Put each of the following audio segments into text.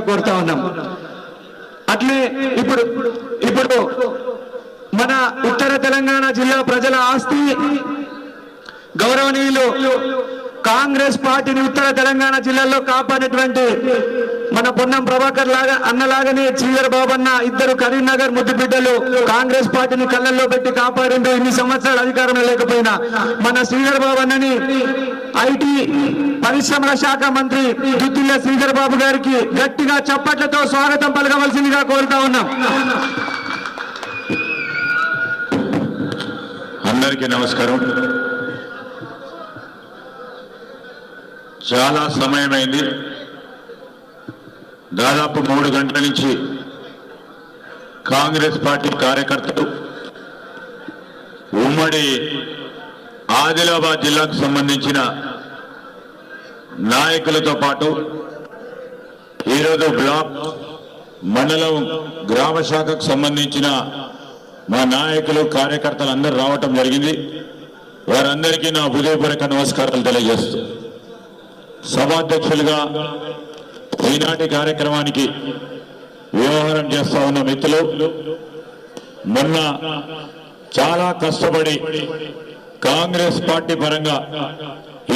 కోరుతా ఉన్నాం. అట్లే ఇప్పుడు ఇప్పుడు మన ఉత్తర తెలంగాణ జిల్లా ప్రజల ఆస్తి గౌరవనీయులు కాంగ్రెస్ పార్టీని ఉత్తర తెలంగాణ జిల్లాలో కాపాడినటువంటి మన పొన్నం ప్రభాకర్ లాగా అన్నలాగానే చీదర్ బాబన్న ఇద్దరు కరీంనగర్ ముద్దు బిడ్డలు కాంగ్రెస్ పార్టీని కళ్ళల్లో పెట్టి కాపాడిండు ఇన్ని సంవత్సరాలు అధికారంలో లేకపోయినా మన శ్రీధర్ బాబు అన్నని ఐటీ పరిశ్రమల శాఖ మంత్రి దుద్దిల్ల శ్రీధర్ బాబు గారికి గట్టిగా చప్పట్లతో స్వాగతం పలకవలసిందిగా కోరుతా ఉన్నాం. అందరికీ నమస్కారం. చాలా సమయమైంది. దాదాపు మూడు గంటల నుంచి కాంగ్రెస్ పార్టీ కార్యకర్తలు ఉమ్మడి ఆదిలాబాద్ జిల్లాకు సంబంధించిన నాయకులతో పాటు ఈరోజు బ్లాక్ మండలం గ్రామ శాఖకు సంబంధించిన మా నాయకులు కార్యకర్తలు అందరూ రావటం జరిగింది. వారందరికీ నా హృదయపూర్వక నమస్కారాలు తెలియజేస్తూ సభాధ్యక్షులుగా ఈనాటి కార్యక్రమానికి వ్యవహారం చేస్తా ఉన్న మిత్రులు మొన్న చాలా కష్టపడి కాంగ్రెస్ పార్టీ పరంగా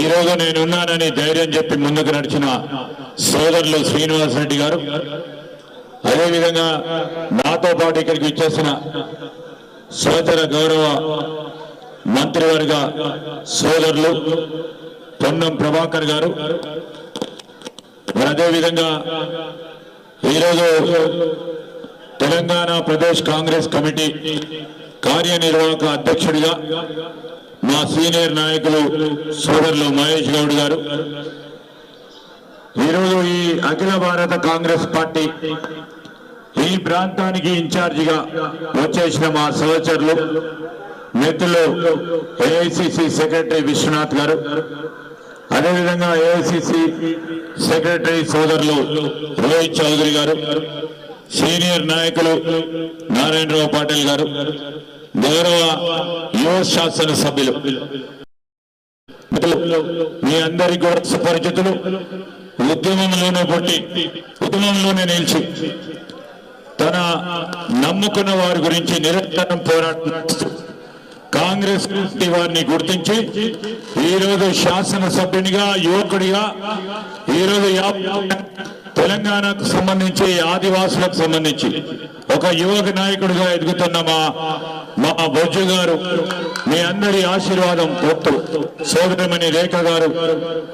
ఈరోజు నేనున్నానని ధైర్యం చెప్పి ముందుకు నడిచిన సోదరులు శ్రీనివాస్ రెడ్డి గారు. అదేవిధంగా నాతో పాటు ఇక్కడికి ఇచ్చేసిన సోదర గౌరవ మంత్రివర్గ సోదరులు పొన్నం ప్రభాకర్ గారు. మరి అదేవిధంగా ఈరోజు తెలంగాణ ప్రదేశ్ కాంగ్రెస్ కమిటీ కార్యనిర్వాహక అధ్యక్షుడిగా మా సీనియర్ నాయకులు సోదరులు మహేష్ గౌడ్ గారు. ఈరోజు ఈ అఖిల భారత కాంగ్రెస్ పార్టీ ఈ ప్రాంతానికి ఇన్ఛార్జిగా వచ్చేసిన మా సహచరులు మిత్రులు ఏఐసిసి సెక్రటరీ విశ్వనాథ్ గారు. అదేవిధంగా ఏఐసిసి సెక్రటరీ సోదరులు రోహిత్ చౌదరి గారు సీనియర్ నాయకులు నారాయణరావు పాటిల్ గారు గౌరవ యువ శాసన సభ్యులు మీ అందరి కూడా సుపరిచితులు ఉద్యమంలోనే పుట్టి ఉద్యమంలోనే నిలిచి తన నమ్ముకున్న వారి గురించి నిరంతరం పోరాటం కాంగ్రెస్ పార్టీ వారిని గుర్తించి ఈరోజు శాసనసభ్యునిగా యువకుడిగా ఈ రోజు తెలంగాణకు సంబంధించి ఆదివాసులకు సంబంధించి ఒక యువక నాయకుడిగా ఎదుగుతున్న మా మా బొజ్జు గారు మీ అందరి ఆశీర్వాదం పొత్తు. సోదరమణి రేఖ గారు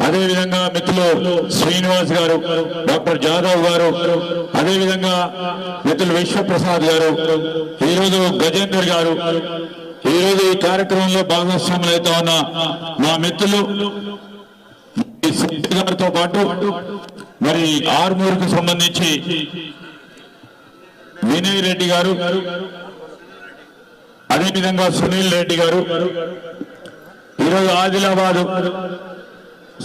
అదేవిధంగా మిత్రులు శ్రీనివాస్ గారు డాక్టర్ జాదవ్ గారు అదేవిధంగా మిత్రులు విశ్వప్రసాద్ గారు ఈరోజు గజేందర్ గారు ఈ రోజు ఈ కార్యక్రమంలో భాగస్వాములు అయితే ఉన్న మా మిత్రులు గారితో పాటు మరి ఆర్మూర్కు సంబంధించి వినయ్ రెడ్డి గారు అదేవిధంగా సునీల్ రెడ్డి గారు ఈరోజు ఆదిలాబాద్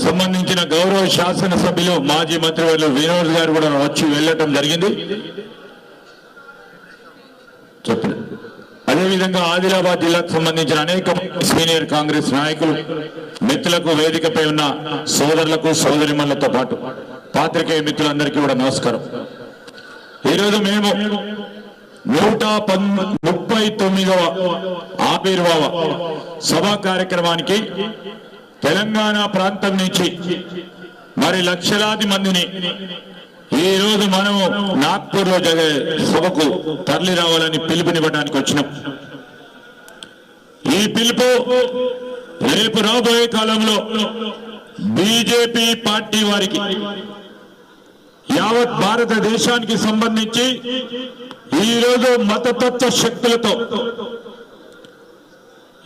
సంబంధించిన గౌరవ శాసనసభ్యులు మాజీ మంత్రివర్యులు వినోద్ గారు కూడా వచ్చి వెళ్ళటం జరిగింది. చెప్పండి. అదేవిధంగా ఆదిలాబాద్ జిల్లాకు సంబంధించిన అనేక సీనియర్ కాంగ్రెస్ నాయకులు మిత్రులకు వేదికపై ఉన్న సోదరులకు సోదరిమణులతో పాటు పాత్రికేయ మిత్రులందరికీ కూడా నమస్కారం. ఈరోజు మేము నూట పన్ ముప్పై తొమ్మిదవ ఆవిర్భావ సభా కార్యక్రమానికి తెలంగాణ ప్రాంతం నుంచి మరి లక్షలాది మందిని ఈ రోజు మనము నాగ్పూర్లో జరిగే సభకు తరలి రావాలని పిలుపునివ్వడానికి వచ్చినాం. ఈ పిలుపు రేపు రాబోయే కాలంలో బీజేపీ పార్టీ వారికి యావత్ భారతదేశానికి సంబంధించి ఈ రోజు మతతత్వ శక్తులతో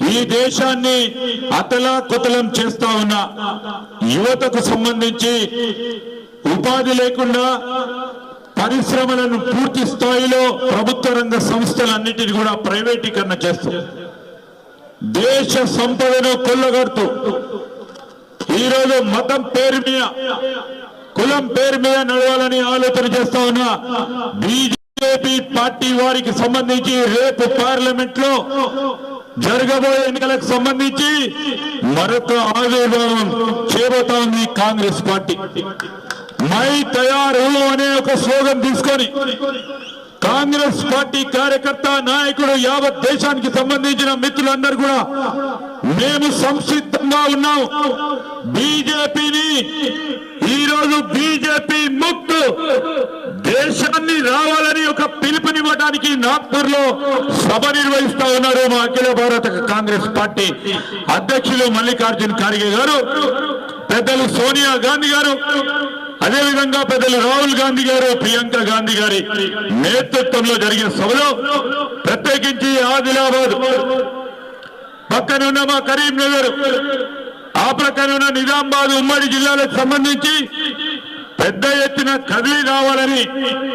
ఈ దేశాన్ని అతలా కుతలం చేస్తా ఉన్న యువతకు సంబంధించి ఉపాధి లేకుండా పరిశ్రమలను పూర్తి స్థాయిలో ప్రభుత్వ రంగ సంస్థలన్నిటిని కూడా ప్రైవేటీకరణ చేస్తూ దేశ సంపదను కొల్లగొడుతూ ఈరోజు మతం పేరు మీద కులం పేరు మీద నడవాలని ఆలోచన చేస్తా ఉన్న బీజేపీ పార్టీ వారికి సంబంధించి రేపు పార్లమెంట్లో జరగబోయే ఎన్నికలకు సంబంధించి మరొక ఆవిర్భావం చేయబోతా ఉంది కాంగ్రెస్ పార్టీ. మై తయారు అనే ఒక స్లోగన్ తీసుకొని కాంగ్రెస్ పార్టీ కార్యకర్త నాయకుడు యావత్ దేశానికి సంబంధించిన మిత్రులందరూ కూడా మేము సంసిద్ధంగా ఉన్నాం. బీజేపీని ఈ రోజు బీజేపీ ముక్త్ దేశాన్ని రావాలని ఒక పిలుపునివ్వడానికి నాగ్పూర్లో సభ నిర్వహిస్తా ఉన్నారు మా అఖిల భారత కాంగ్రెస్ పార్టీ అధ్యక్షులు మల్లికార్జున్ ఖార్గే గారు పెద్దలు సోనియా గాంధీ గారు అదేవిధంగా పెద్దలు రాహుల్ గాంధీ గారు ప్రియాంక గాంధీ గారి నేతృత్వంలో జరిగే సభలో ప్రత్యేకించి ఆదిలాబాద్ పక్కన ఉన్న మా కరీంనగర్ ఆ ప్రక్కన ఉన్న నిజామాబాద్ ఉమ్మడి జిల్లాలకు సంబంధించి పెద్ద ఎత్తున కవి కావాలని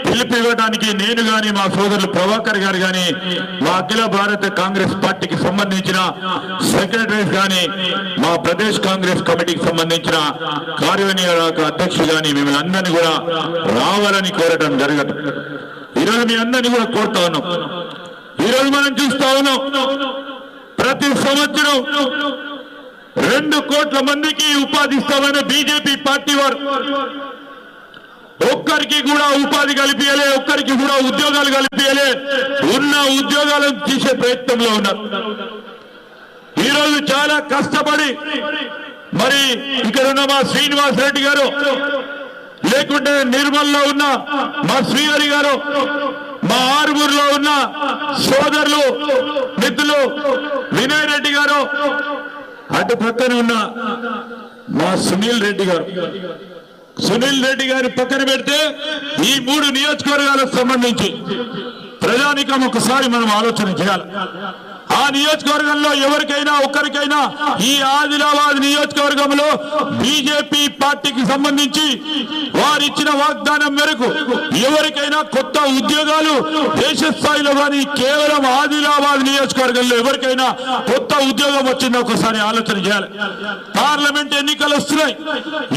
పిలుపు ఇవ్వడానికి నేను గాని మా సోదరులు ప్రభాకర్ గారు గాని మా అఖిల భారత కాంగ్రెస్ పార్టీకి సంబంధించిన సెక్రటరీస్ గాని మా ప్రదేశ్ కాంగ్రెస్ కమిటీకి సంబంధించిన కార్యనిర్వాహక అధ్యక్షులు గాని మిమ్మల్ని అందరినీ కూడా రావాలని కోరటం జరగదు. ఈరోజు మీ అందరినీ కూడా కోరుతా ఉన్నాం. ఈరోజు మనం చూస్తా ఉన్నాం ప్రతి సంవత్సరం రెండు కోట్ల మందికి ఉపాధి ఇస్తామని బీజేపీ పార్టీ వారు. ఒక్కరికి కూడా ఉపాధి కల్పించలే ఒక్కరికి కూడా ఉద్యోగాలు కల్పించలే. ఉన్న ఉద్యోగాలను తీసే ప్రయత్నంలో ఉన్నారు. ఈరోజు చాలా కష్టపడి మరి ఇక్కడ ఉన్న మా శ్రీనివాస్ రెడ్డి గారు లేకుంటే నిర్మల్లో ఉన్న మా శ్రీహరి గారు మా ఆరుగురులో ఉన్న సోదరులు మిత్రులు వినయ్ రెడ్డి గారు అటు పక్కన ఉన్న మా సునీల్ రెడ్డి గారు. సునీల్ రెడ్డి గారి పక్కన పెడితే ఈ మూడు నియోజకవర్గాలకు సంబంధించి ప్రజానికం ఒకసారి మనం ఆలోచన చేయాలి. ఆ నియోజకవర్గంలో ఎవరికైనా ఒక్కరికైనా ఈ ఆదిలాబాద్ నియోజకవర్గంలో బీజేపీ పార్టీకి సంబంధించి వారిచ్చిన వాగ్దానం మేరకు ఎవరికైనా కొత్త ఉద్యోగాలు దేశ స్థాయిలో కానీ కేవలం ఆదిలాబాద్ నియోజకవర్గంలో ఎవరికైనా కొత్త ఉద్యోగం వచ్చిందో ఒకసారి ఆలోచన చేయాలి. పార్లమెంట్ ఎన్నికలు వస్తున్నాయి.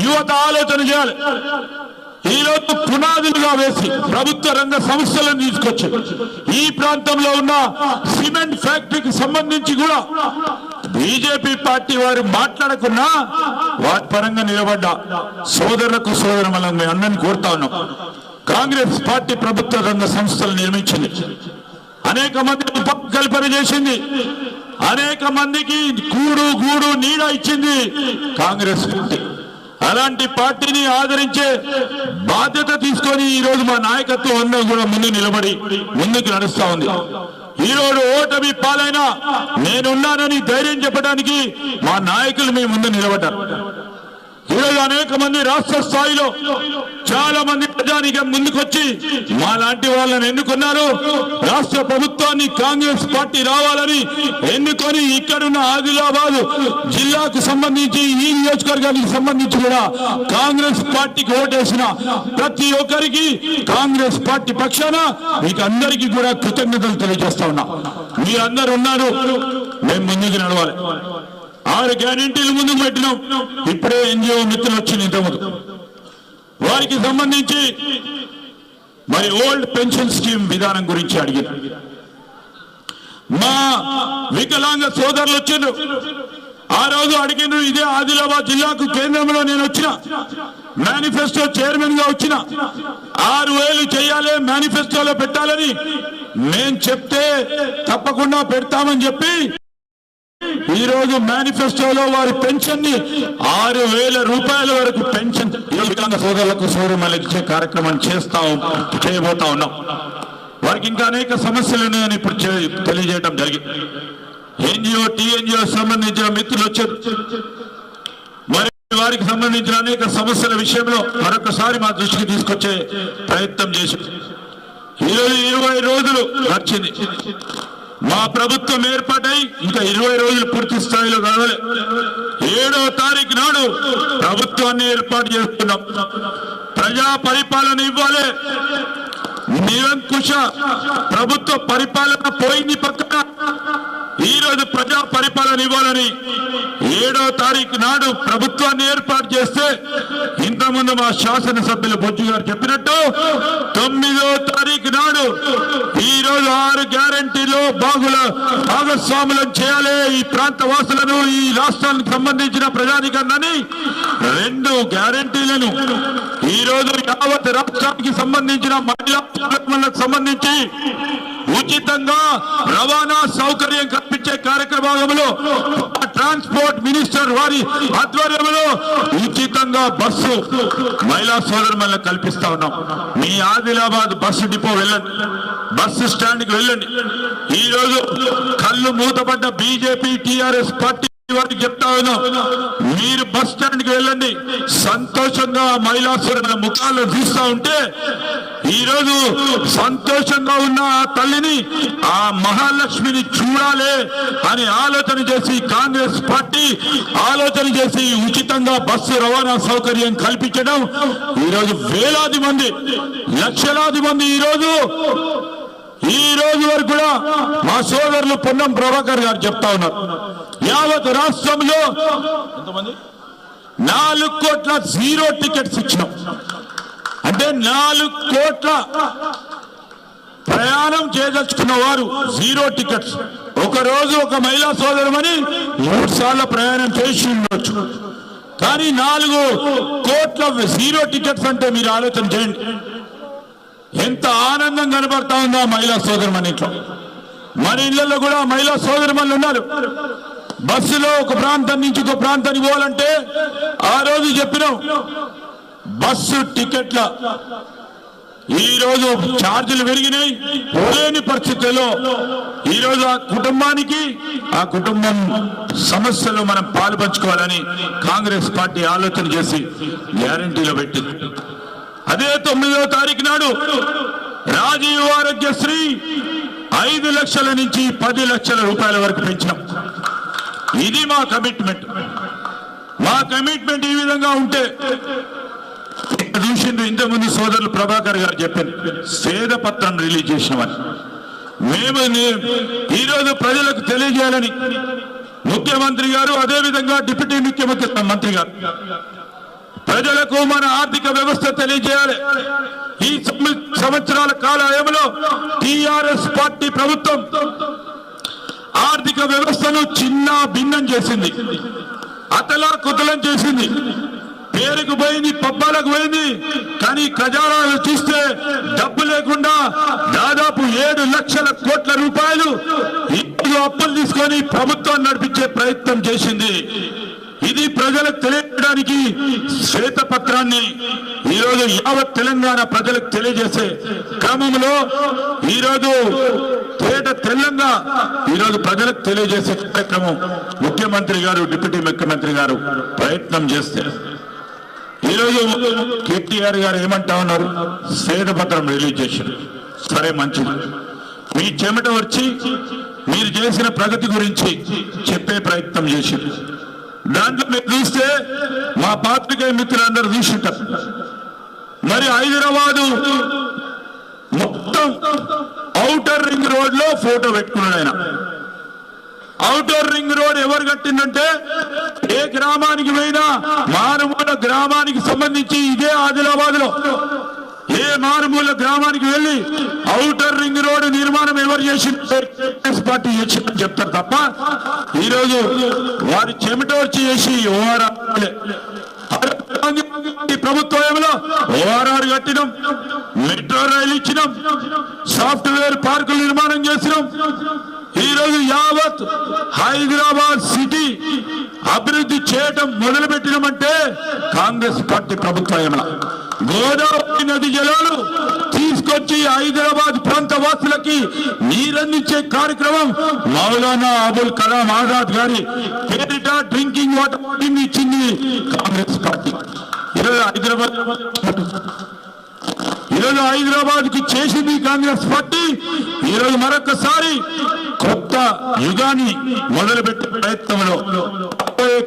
యువత ఆలోచన చేయాలి. ఈరోజు పునాదులుగా వేసి ప్రభుత్వ రంగ సంస్థలను తీసుకొచ్చి ఈ ప్రాంతంలో ఉన్న సిమెంట్ ఫ్యాక్టరీకి సంబంధించి కూడా బీజేపీ పార్టీ వారు మాట్లాడకున్నా వాటి పరంగా నిలబడ్డా. సోదరులకు సోదరులను మేము అందరిని కోరుతా ఉన్నాం. కాంగ్రెస్ పార్టీ ప్రభుత్వ రంగ సంస్థలు నిర్మించింది. అనేక మంది ఉపకల్పన కల్పన చేసింది. అనేక మందికి కూడు గూడు నీడ ఇచ్చింది కాంగ్రెస్ పార్టీ. అలాంటి పార్టీని ఆదరించే బాధ్యత తీసుకొని ఈ రోజు మా నాయకత్వం అందరూ కూడా ముందు నిలబడి ముందుకు నడుస్తా ఉంది. ఈ రోజు ఓటమి పాలైనా నేనున్నానని ధైర్యం చెప్పడానికి మా నాయకులు మీ ముందు నిలబడ్డారు. ఈరోజు అనేక మంది రాష్ట్ర స్థాయిలో చాలా మంది ప్రజానికం ముందుకొచ్చి మా లాంటి వాళ్ళని ఎన్నుకున్నారు. రాష్ట్ర ప్రభుత్వాన్ని కాంగ్రెస్ పార్టీ రావాలని ఎన్నుకొని ఇక్కడున్న ఆదిలాబాద్ జిల్లాకు సంబంధించి ఈ నియోజకవర్గానికి సంబంధించి కూడా కాంగ్రెస్ పార్టీకి ఓటేసిన ప్రతి ఒక్కరికి కాంగ్రెస్ పార్టీ పక్షాన మీకు అందరికీ కూడా కృతజ్ఞతలు తెలియజేస్తా ఉన్నా. మీరందరు ఉన్నారు. మేము ముందుకు నడవాలి. ఆరు గ్యారెంటీలు ముందుకు పెట్టినాం. ఇప్పుడే ఎన్జిఓ మిత్రులు వచ్చింది ఇంతకుముందు. వారికి సంబంధించి మరి ఓల్డ్ పెన్షన్ స్కీమ్ విధానం గురించి అడిగారు మా వికలాంగ సోదరులు వచ్చిండ్రు. ఆ రోజు అడిగిండ్రు ఇదే ఆదిలాబాద్ జిల్లాకు కేంద్రంలో నేను వచ్చిన. మేనిఫెస్టో చైర్మన్గా వచ్చిన. ఆరు వేలు చేయాలి మేనిఫెస్టోలో పెట్టాలని. మేం చెప్తే తప్పకుండా పెడతామని చెప్పి ఈరోజు మేనిఫెస్టోలో వారి పెన్షన్ని ఆరు వేల రూపాయల వరకు పెన్షన్ ఈ వికలాంగ సోదరులకు సౌరమలు ఇచ్చే కార్యక్రమం చేస్తా చేయబోతా ఉన్నాం. వారికి ఇంకా అనేక సమస్యలు ఉన్నాయని ఇప్పుడు తెలియజేయడం జరిగింది ఎన్జిఓ టీఎన్జిఓ సంబంధించిన మిత్రులు వచ్చారు. మరి వారికి సంబంధించిన అనేక సమస్యల విషయంలో మరొకసారి మా దృష్టికి తీసుకొచ్చే ప్రయత్నం చేశాం ఈరోజు ఇరవై రోజులు గడిచింది. మా ప్రభుత్వం ఏర్పాటై ఇంకా ఇరవై రోజులు పూర్తి స్థాయిలో కావాలి. ఏడో తారీఖు నాడు ప్రభుత్వాన్ని ఏర్పాటు చేస్తున్నాం. ప్రజా పరిపాలన ఇవ్వాలి. నిరంకుశ ప్రభుత్వ పరిపాలన పోయింది పక్కన. ఈరోజు ప్రజా పరిపాలన ఇవ్వాలని ఏడో తారీఖు నాడు ప్రభుత్వాన్ని ఏర్పాటు చేస్తే ఇంతకుముందు మా శాసనసభ్యులు బొజ్జు గారు చెప్పినట్టు తొమ్మిదో తారీఖు నాడు ఈ రోజు ఆరు గ్యారంటీలో బాగుల భాగస్వాములను చేయాలి ఈ ప్రాంత వాసులను ఈ రాష్ట్రానికి సంబంధించిన ప్రజానికరణని రెండు గ్యారంటీలను ఈ రోజు యావత్ రాష్ట్రానికి సంబంధించిన మహిళా సంబంధించి ఉచితంగా రవాణా సౌకర్యం కల్పించే కార్యక్రమంలో ట్రాన్స్పోర్ట్ మినిస్టర్ వారి ఆధ్వర్యంలో ఉచితంగా బస్సు మహిళా సోదరులను కల్పిస్తా ఉన్నాం. మీ ఆదిలాబాద్ బస్సు డిపో వెళ్ళండి. బస్సు స్టాండ్కి వెళ్ళండి. ఈరోజు కళ్ళు మూతపడ్డ బీజేపీ టీఆర్ఎస్ పార్టీ వారికి చెప్తా ఉన్నాం మీరు బస్ స్టాండ్కి వెళ్ళండి. సంతోషంగా మహిళా సోదరుల ముఖాలు చూస్తా ఉంటే ఈరోజు సంతోషంగా ఉన్న ఆ తల్లిని ఆ మహాలక్ష్మిని చూడాలి అని ఆలోచన చేసి కాంగ్రెస్ పార్టీ ఆలోచన చేసి ఉచితంగా బస్సు రవాణా సౌకర్యం కల్పించడం ఈరోజు వేలాది మంది లక్షలాది మంది ఈరోజు ఈ రోజు వరకు కూడా మా సోదరులు పొన్నం ప్రభాకర్ గారు చెప్తా ఉన్నారు. యావత్ రాష్ట్రంలో ఎంతమంది? నాలుగు కోట్ల జీరో టికెట్స్ ఇచ్చినాం. అంటే నాలుగు కోట్ల ప్రయాణం చేయదలుచుకున్న వారు జీరో టికెట్స్. ఒక రోజు ఒక మహిళా సోదరమని మూడు సార్లు ప్రయాణం చేసి ఉండొచ్చు. కానీ నాలుగు కోట్ల జీరో టికెట్స్ అంటే మీరు ఆలోచన చేయండి. ఎంత ఆనందం కనబడతా ఉందో ఆ మహిళా సోదరమని ఇంట్లో? మన ఇళ్ళలో కూడా మహిళా సోదరమణులు ఉన్నారు. బస్సులో ఒక ప్రాంతం నుంచి ఒక ప్రాంతానికి పోవాలంటే ఆ రోజు చెప్పినాం. బస్సు టికెట్ల. ఈ రోజు ఛార్జీలు పెరిగినాయి. పోలేని పరిస్థితుల్లో ఈ రోజు ఆ కుటుంబానికి ఆ కుటుంబం సమస్యలు మనం పాలు పంచుకోవాలని కాంగ్రెస్ పార్టీ ఆలోచన చేసి గ్యారంటీలో పెట్టింది. అదే తొమ్మిదవ తారీఖు నాడు రాజీవ్ ఆరోగ్యశ్రీ ఐదు లక్షల నుంచి పది లక్షల రూపాయల వరకు పెంచినాం. ఇది మా కమిట్మెంట్ మా కమిట్మెంట్ ఈ విధంగా ఉంటే ఇక్కడ చూసిండు ఇంతకుముందు సోదరులు ప్రభాకర్ గారు చెప్పారు స్వేద పత్రం రిలీజ్ చేసినామని మేము ఈరోజు ప్రజలకు తెలియజేయాలని ముఖ్యమంత్రి గారు అదేవిధంగా డిప్యూటీ ముఖ్యమంత్రి మంత్రి గారు. ప్రజలకు మన ఆర్థిక వ్యవస్థ తెలియజేయాలి. ఈ తొమ్మిది సంవత్సరాల కాలంలో టిఆర్ఎస్ పార్టీ ప్రభుత్వం ఆర్థిక వ్యవస్థను చిన్న భిన్నం చేసింది. అతలా కుతలం చేసింది. పేరుకు పోయింది పబ్బాలకు పోయింది. కానీ ఖజానాలు చూస్తే డబ్బు లేకుండా దాదాపు ఏడు లక్షల కోట్ల రూపాయలు ఇప్పుడు అప్పులు తీసుకొని ప్రభుత్వం నడిపించే ప్రయత్నం చేసింది. ఇది ప్రజలకు తెలియడానికి శ్వేతపత్రాన్ని ఈరోజు యావత్ తెలంగాణ ప్రజలకు తెలియజేసే క్రమంలో ఈరోజు తేట తెల్లంగా ఈరోజు ప్రజలకు తెలియజేసే కార్యక్రమం ముఖ్యమంత్రి గారు డిప్యూటీ ముఖ్యమంత్రి గారు ప్రయత్నం చేస్తే. ఈరోజు కేటీఆర్ గారు ఏమంటా ఉన్నారు? శ్వేతపత్రం రిలీజ్ చేశారు. సరే మంచిది. మీ చెమట వచ్చి మీరు చేసిన ప్రగతి గురించి చెప్పే ప్రయత్నం చేశారు. దాంట్లో మీరు చూస్తే మా పాత్రికేయ మిత్రులందరూ చూసింటారు. మరి హైదరాబాదు మొత్తం ఔటర్ రింగ్ రోడ్లో ఫోటో పెట్టుకున్నాడు ఆయన. అవుటర్ రింగ్ రోడ్ ఎవరు కట్టిందంటే ఏ గ్రామానికి పోయినా మారుమూల గ్రామానికి సంబంధించి ఇదే ఆదిలాబాద్లో ఏ మారుమూల గ్రామానికి వెళ్ళి అవుటర్ రింగ్ రోడ్ నిర్మాణం ఎవరు చేసి కాంగ్రెస్ పార్టీ చేసిందని చెప్తారు తప్ప. ఈరోజు వారి చెమట వచ్చి చేసి ఓఆర్ఆర్ ఈ ప్రభుత్వంలో ఓఆర్ఆర్ కట్టినాం మెట్రో రైలు ఇచ్చినాం సాఫ్ట్వేర్ పార్కులు నిర్మాణం చేసినాం. ఈ రోజు యావత్ హైదరాబాద్ సిటీ అభివృద్ధి చేయటం మొదలు పెట్టినామంటే కాంగ్రెస్ పార్టీ ప్రభుత్వం గోదావరి నది జలాలు తీసుకొచ్చి హైదరాబాద్ ప్రాంత వాసులకి నీరందించే కార్యక్రమం మౌలానా అబుల్ కలాం ఆజాద్ గారి పేరిట డ్రింకింగ్ వాటర్ ఇచ్చింది కాంగ్రెస్ పార్టీ. ఈరోజు హైదరాబాద్ ఈరోజు హైదరాబాద్కి చేసింది కాంగ్రెస్ పార్టీ. ఈరోజు మరొకసారి కొత్త యుగాన్ని మొదలుపెట్టే ప్రయత్నంలో.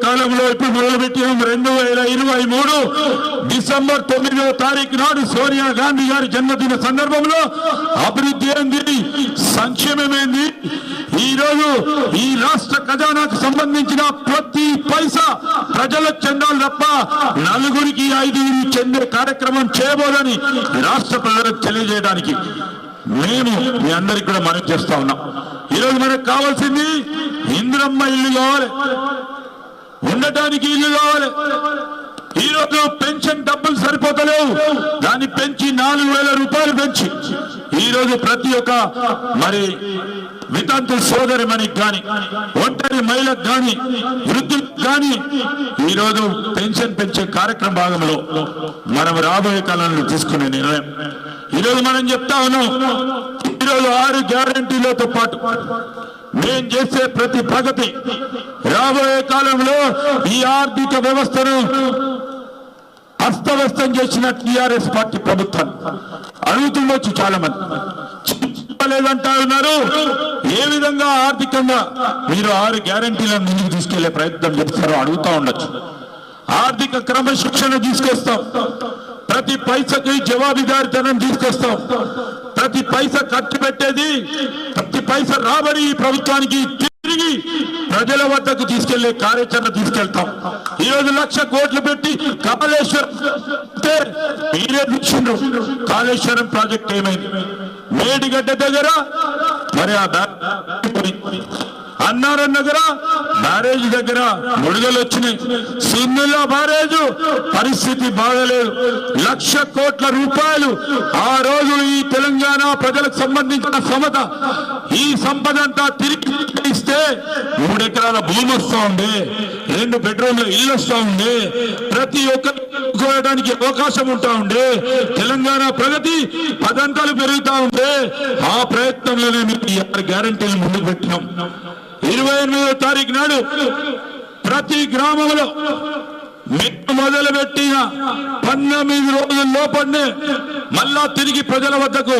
కాలంలో ఇప్పుడు మొదలుపెట్టిన రెండు వేల ఇరవై మూడు డిసెంబర్ తొమ్మిదవ తారీఖు నాడు సోనియా గాంధీ గారి జన్మదిన సందర్భంలో. అభివృద్ధి ఏంది? సంక్షేమం ఏంది? ఈ ఈ రాష్ట్ర ఖజానాకు సంబంధించిన ప్రతి పైసా ప్రజల చెందాలి తప్ప నలుగురికి ఐదుగురికి చెందే కార్యక్రమం చేయబోదని రాష్ట్ర ప్రజలకు తెలియజేయడానికి మేము మీ అందరికి కూడా మనం చేస్తా ఉన్నాం. ఈరోజు మనకు కావాల్సింది ఇంద్రమ్మ ఇల్లు కావాలి. ఉండటానికి ఇల్లు కావాలి. ఈ రోజు పెన్షన్ డబ్బులు సరిపోతలేవు. దాన్ని పెంచి నాలుగు వేల రూపాయలు పెంచి. ఈ రోజు ప్రతి ఒక్క మరి వితంతు సోదరి మనకి కానీ ఒంటరి మహిళకు కానీ వృద్ధులకు కానీ ఈ రోజు పెన్షన్ పెంచే కార్యక్రమ భాగంలో మనం రాబోయే కాలంలో తీసుకునే నిర్ణయం. ఈరోజు మనం చెప్తా ఉన్నాం ఈరోజు ఆరు గ్యారంటీలతో పాటు మేం చేసే ప్రతి ప్రగతి రాబోయే కాలంలో ఈ ఆర్థిక వ్యవస్థను అస్తవ్యస్తం చేసిన టిఆర్ఎస్ పార్టీ ప్రభుత్వం. అడుగుతుండొచ్చు చాలా మంది లేదంటా ఉన్నారు ఏ విధంగా ఆర్థికంగా మీరు ఆరు గ్యారంటీలను ముందుకు తీసుకెళ్ళే ప్రయత్నం చేస్తారో అడుగుతా ఉండొచ్చు. ఆర్థిక క్రమశిక్షణ తీసుకొస్తాం. ప్రతి పైసకి జవాబుదారితనం తీసుకొస్తాం. ప్రతి పైస ఖర్చు పెట్టేది ప్రతి పైస రాబడి ఈ ప్రభుత్వానికి తిరిగి ప్రజల వద్దకు తీసుకెళ్ళే కార్యాచరణ తీసుకెళ్తాం. ఈ రోజు లక్ష కోట్లు పెట్టి కమలేశ్వరం మీరే చూసిండ్రు కాళేశ్వరం ప్రాజెక్ట్ ఏమైంది? మేడిగడ్డ దగ్గర మరి ఆ అన్నారం దగ్గర బ్యారేజ్ దగ్గర ముడుగలు వచ్చినాయి. సిమ్మిలో బ్యారేజ్ పరిస్థితి బాగలేదు. లక్ష కోట్ల రూపాయలు ఆ రోజు ఈ తెలంగాణ ప్రజలకు సంబంధించిన సమత ఈ సంపద అంతా తిరిగి ఇస్తే మూడెకరాల భూమి వస్తా ఉంది. రెండు బెడ్రూమ్ల ఇల్లు వస్తా ఉంది. ప్రతి ఒక్కరికి అవకాశం ఉంటా ఉండే తెలంగాణ ప్రగతి పదంతాలు పెరుగుతా ఉంటే ఆ ప్రయత్నంలోనే మీకు ఈ ఆరు గ్యారంటీలు ముందు పెట్టినాం. ఇరవై ఎనిమిదో తారీఖు నాడు ప్రతి గ్రామంలో మేము మొదలుపెట్టిన పంతొమ్మిది రోజుల లోపలనే మళ్ళా తిరిగి ప్రజల వద్దకు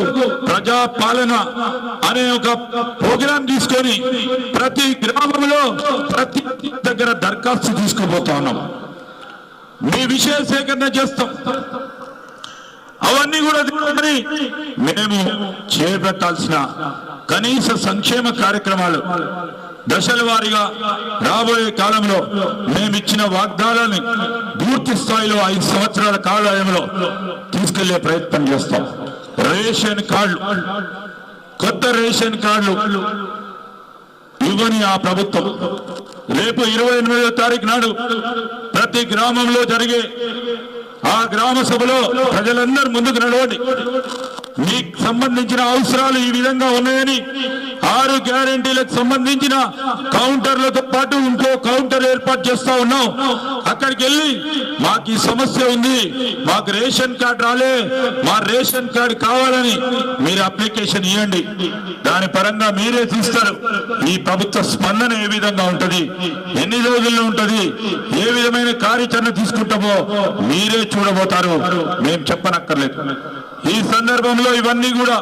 ప్రజా పాలన అనే ఒక ప్రోగ్రాం తీసుకొని ప్రతి గ్రామంలో ప్రతి దగ్గర దరఖాస్తు తీసుకుపోతా ఉన్నాం. మీ విషయ సేకరణ చేస్తాం. అవన్నీ కూడా తీసుకొని మేము చేపట్టాల్సిన కనీస సంక్షేమ కార్యక్రమాలు దశల వారీగా రాబోయే కాలంలో మేమిచ్చిన వాగ్దానాన్ని పూర్తి స్థాయిలో ఐదు సంవత్సరాల కాలంలో తీసుకెళ్ళే ప్రయత్నం చేస్తాం. రేషన్ కార్డులు కొత్త రేషన్ కార్డులు ఇవ్వని ఆ ప్రభుత్వం రేపు ఇరవై ఎనిమిదో తారీఖు నాడు ప్రతి గ్రామంలో జరిగే ఆ గ్రామ సభలో ప్రజలందరూ ముందుకు నడవండి. మీకు సంబంధించిన అవసరాలు ఈ విధంగా ఉన్నాయని ఆరు గ్యారంటీలకు సంబంధించిన కౌంటర్లతో పాటు ఇంకో కౌంటర్ ఏర్పాటు చేస్తా ఉన్నాం. అక్కడికి వెళ్ళి మాకు ఈ సమస్య ఉంది. మాకు రేషన్ కార్డు రాలే. మా రేషన్ కార్డు కావాలని మీరు అప్లికేషన్ ఇవ్వండి దాని పరంగా మీరే తీస్తారు. ఈ ప్రభుత్వ స్పందన ఏ విధంగా ఉంటది? ఎన్ని రోజుల్లో ఉంటది? ఏ విధమైన కార్యాచరణ తీసుకుంటామో మీరే చూడబోతారు. మేము చెప్పనక్కర్లేదు. ఈ సందర్భంలో ఇవన్నీ కూడా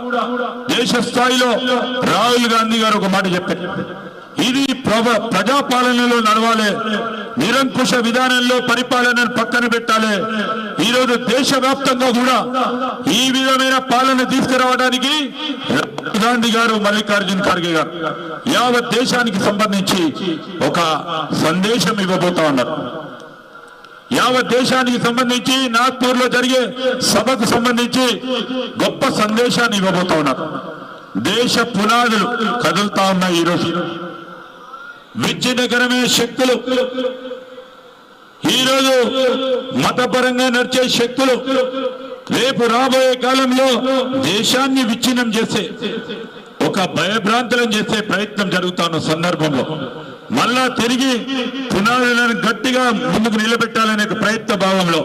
దేశ స్థాయిలో రాహుల్ గాంధీ గారు ఒక మాట చెప్పారు. ఇది ప్రభ ప్రజాపాలనలో నడవాలి నిరంకుశ విధానంలో పరిపాలనను పక్కన పెట్టాలి. ఈ రోజు దేశవ్యాప్తంగా కూడా ఈ విధమైన పాలన తీసుకురావడానికి రాహుల్ గాంధీ గారు మల్లికార్జున్ ఖర్గే గారు యావత్ దేశానికి సంబంధించి ఒక సందేశం ఇవ్వబోతా ఉన్నారు. యావత్ దేశానికి సంబంధించి నాగ్పూర్లో జరిగే సభకు సంబంధించి గొప్ప సందేశాన్ని ఇవ్వబోతా ఉన్నారు. దేశ పునాదులు కదులుతా ఉన్నాయి ఈరోజు విద్యనగరమే శక్తులు. ఈరోజు మతపరంగా నడిచే శక్తులు. రేపు రాబోయే కాలంలో దేశాన్ని విచ్ఛిన్నం చేసే ఒక భయభ్రాంతులను చేసే ప్రయత్నం జరుగుతున్న సందర్భంలో మళ్ళా తిరిగి పునాదులను గట్టిగా ముందుకు నిలబెట్టాలనే ఒక ప్రయత్న భావంలో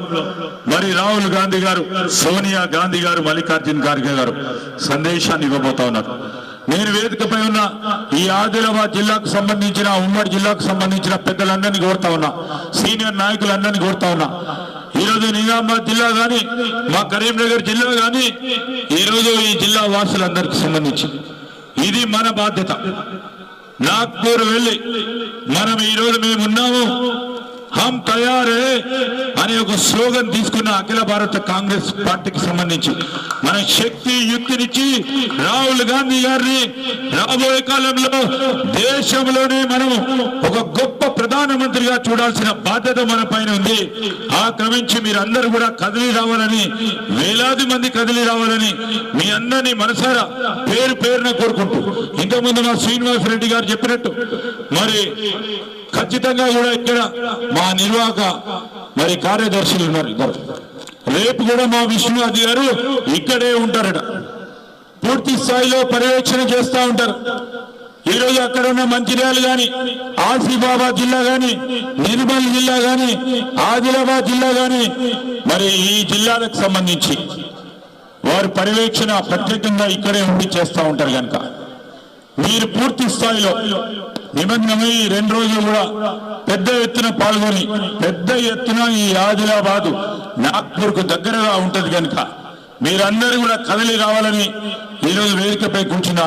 మరి రాహుల్ గాంధీ గారు సోనియా గాంధీ గారు మల్లికార్జున్ ఖార్గే గారు సందేశాన్ని ఇవ్వబోతా ఉన్నారు. నేను వేదికపై ఉన్న ఈ ఆదిలాబాద్ జిల్లాకు సంబంధించిన ఉమ్మడి జిల్లాకు సంబంధించిన పెద్దలందరినీ కోరుతా ఉన్నా సీనియర్ నాయకులందరినీ కోరుతా ఉన్నా. ఈ రోజు నిజామాబాద్ జిల్లా కానీ మా కరీంనగర్ జిల్లా కానీ ఈ రోజు ఈ జిల్లా వాసులందరికీ సంబంధించి ఇది మన బాధ్యత. నాగ్పూర్ వెళ్ళి మనం ఈరోజు రోజు మేము ఉన్నాము. హమ్ తయారే అనే ఒక స్లోగన్ తీసుకున్న అఖిల భారత కాంగ్రెస్ పార్టీకి సంబంధించి మన శక్తి యుక్తినిచ్చి రాహుల్ గాంధీ గారిని రాబోయే కాలంలో దేశంలోనే మనం ఒక గొప్ప ప్రధానమంత్రిగా చూడాల్సిన బాధ్యత మన పైన ఉంది ఆ క్రమించి మీరందరూ కూడా కదిలి రావాలని వేలాది మంది కదిలి రావాలని మీ అందరినీ మనసారా పేరు పేరున కోరుకుంటూ ఇంతకుముందు మా శ్రీనివాస్ రెడ్డి గారు చెప్పినట్టు మరి ఖచ్చితంగా కూడా ఇక్కడ మా నిర్వాహక మరి కార్యదర్శులు ఉన్నారు. ఇద్దరు రేపు కూడా మా విష్ణునాథ్ గారు ఇక్కడే ఉంటారట. పూర్తి స్థాయిలో పర్యవేక్షణ చేస్తూ ఉంటారు. ఈ అక్కడ ఉన్న మంచిర్యాలు కానీ ఆసిఫాబాద్ జిల్లా కానీ నిర్మల్ జిల్లా కానీ ఆదిలాబాద్ జిల్లా కానీ మరి ఈ జిల్లాలకు సంబంధించి వారు పర్యవేక్షణ ప్రత్యేకంగా ఇక్కడే ఉండి చేస్తూ ఉంటారు కనుక. మీరు పూర్తి స్థాయిలో నిమగ్నమై రెండు రోజులు కూడా పెద్ద ఎత్తున పాల్గొని పెద్ద ఎత్తున ఈ ఆదిలాబాదు నాగ్పూర్కు దగ్గరగా ఉంటది కనుక మీరందరూ కూడా కదలి రావాలని ఈరోజు వేదికపై కూర్చున్న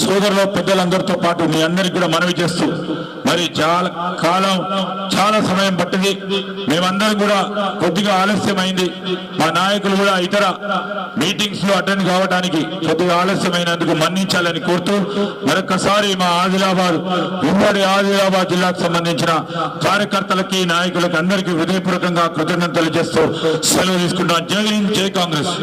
సోదరుల పెద్దలందరితో పాటు మీ అందరికి కూడా మనవి చేస్తూ మరి చాలా కాలం చాలా సమయం పట్టింది. మేమందరం కూడా కొద్దిగా ఆలస్యమైంది. మా నాయకులు కూడా ఇతర మీటింగ్స్లో అటెండ్ కావడానికి కొద్దిగా ఆలస్యమైనందుకు మన్నించాలని కోరుతూ మరొకసారి మా ఆదిలాబాద్ ఉమ్మడి ఆదిలాబాద్ జిల్లాకు సంబంధించిన కార్యకర్తలకి నాయకులకి అందరికీ హృదయపూర్వకంగా కృతజ్ఞతలు చేస్తూ సెలవు తీసుకుంటాం జై హింద్ జై కాంగ్రెస్.